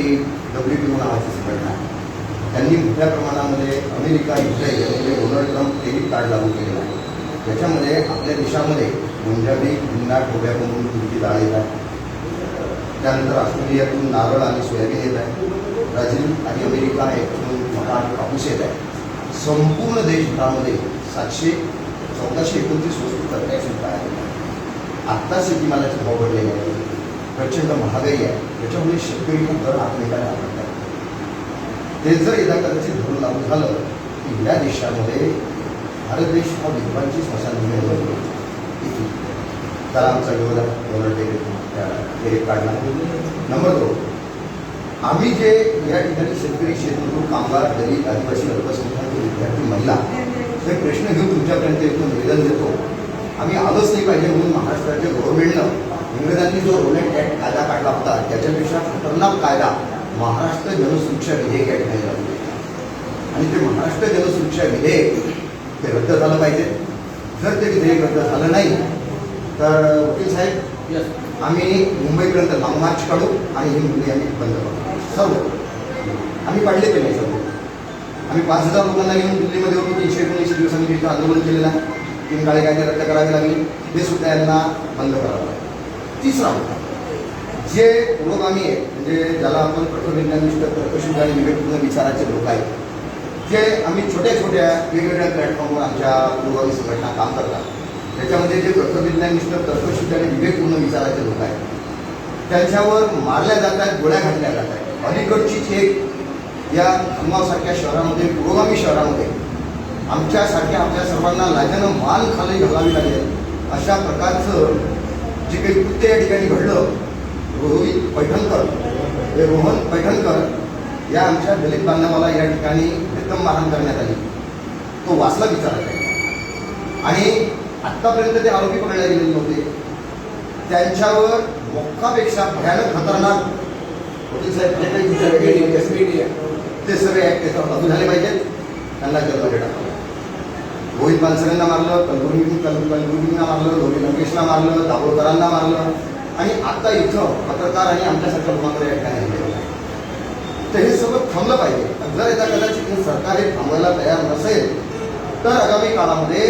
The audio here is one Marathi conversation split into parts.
डब्ल्यू टी नावाची संघटना आहे. त्यांनी मोठ्या प्रमाणामध्ये अमेरिका इस्रायल म्हणजे डोनाल्ड ट्रम्प क्रेडिट कार्ड लागू केलेलं आहे. त्याच्यामध्ये आपल्या देशामध्ये पंजाबी गुंडा टोबॅकोमधून तुरीची डाळ येत आहे. त्यानंतर ऑस्ट्रेलियातून नारळ आणि सोयाबीन येत आहे. ब्राझील आणि अमेरिका यातून मका आणि कापूस येत आहे. संपूर्ण देशभरामध्ये सातशे चौदाशे एकोणतीस वस्तू करण्याची उपाय आहे. आत्ता शेतीमालाचे भाव पडलेले आहे. प्रचंड महागाई आहे. त्याच्यामुळे शेतकरी खूप दर आत्मेकाने आवडतात ते जर एकदा कदाचित धरून लागू झालं की या देशामध्ये भारत देश हा विद्वांची स्मशानभूमी होतो त्याला आमचा विरोध आहे. डोनाल्ड काढला नंबर दोन आम्ही जे या ठिकाणी शेतकरी शेतमजूर कामगार दलित आदिवासी अल्पसंख्याक विद्यार्थी महिला हे प्रश्न घेऊन तुमच्यापर्यंत येतो निवेदन देतो. आम्ही आलोच नाही पाहिजे म्हणून महाराष्ट्राच्या गव्हर्नमेंटनं इंग्रजांनी जो रोलेट ॲक्ट कायदा काढला होता त्याच्यापेक्षा खतरनाक कायदा महाराष्ट्र जनसुरक्षा विधेयक या ठिकाणी लागू केलं. आणि ते महाराष्ट्र जनसुरक्षा विधेयक ते रद्द झालं पाहिजे. जर ते विधेयक रद्द झालं नाही तर वकील साहेब आम्ही मुंबईपर्यंत लाँग मार्च काढू आणि ही मुली आम्ही बंद करू. सर्व. आम्ही पाडले ते नाही सर्व. आम्ही पाच हजार लोकांना घेऊन दिल्लीमध्ये होतो तीनशे एकोणऐंशी दिवसांनी तिथं आंदोलन केलेलं आहे. तीन काळे कायदे रद्द करावे लागले ते सुद्धा यांना बंद करावं लागेल. तिसरा मुद्दा जे पुरोगामी आहे म्हणजे ज्याला आपण प्रथमविज्ञानिष्ठ तर्कशुद्ध आणि विवेकपूर्ण विचाराचे लोक आहेत जे आम्ही छोट्या छोट्या वेगवेगळ्या प्लॅटफॉर्मवर आमच्या पुरोगामी संघटना काम करतात त्याच्यामध्ये जे प्रथमविज्ञानिष्ठ तर्कशुद्ध आणि विवेकपूर्ण विचाराचे लोक आहेत त्यांच्यावर मारल्या जात आहेत गोळ्या घातल्या जात आहेत अलीकडचीच एक या खमगावसारख्या शहरामध्ये पुरोगामी शहरामध्ये आमच्यासारख्या आपल्या सर्वांना लाजानं मान खाली घालावी लागेल. अशा प्रकारचं जे काही कृत्य या ठिकाणी घडलं रोहित पैठणकर हे रोहन पैठणकर या आमच्या दलित बांधवाला या ठिकाणी एकदम मारहाण करण्यात आली. तो वाचला विचारत आहे आणि आत्तापर्यंत ते आरोपी पकडले गेलेले नव्हते. त्यांच्यावर मोक्कापेक्षा भयानक खतरनाक वकील साहेब जे काही ते सगळे ॲक्ट त्याच्यावर लागू झाले पाहिजेत. त्यांना जन्म टाकावं रोहित बालसरेंना मारलं कलबुर्गी कलबुर्गींना मारलं लोरी लंकेशला मारलं दाभोळकरांना मारलं आणि आता इथं पत्रकार आणि आमच्यासारख्या लोकांकडे या आहे. तर हे सगळं थांबलं पाहिजे जर एका कदाचित हे सरकार हे थांबायला तयार नसेल तर आगामी काळामध्ये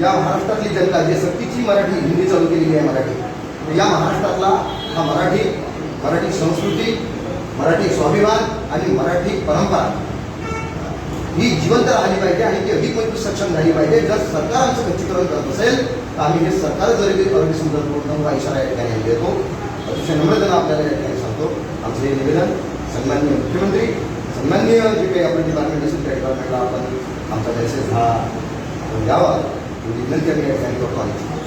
या महाराष्ट्रातली जनता जी सक्तीची मराठी हिंदी चालू केलेली आहे मराठी या महाराष्ट्रातला हा मराठी मराठी संस्कृती मराठी स्वाभिमान आणि मराठी परंपरा ही जिवंत राहिली पाहिजे आणि ती अधिक मजबूत सक्षम झाली पाहिजे. जर सरकार आमचं खच्चीकरण करत असेल तर आम्ही हे सरकार जरी ते अरबी समजत हा इशारा या ठिकाणी देतो. अतिशय नम्रतेनं आपल्याला या ठिकाणी सांगतो. आमचं हे निवेदन सन्माननीय मुख्यमंत्री सन्माननीय जे काही आपलं डिपार्टमेंट असेल त्या डिपार्टमेंटला आपण आमचा मेसेज हा द्यावा विनंती आम्ही या ठिकाणी करतो आणि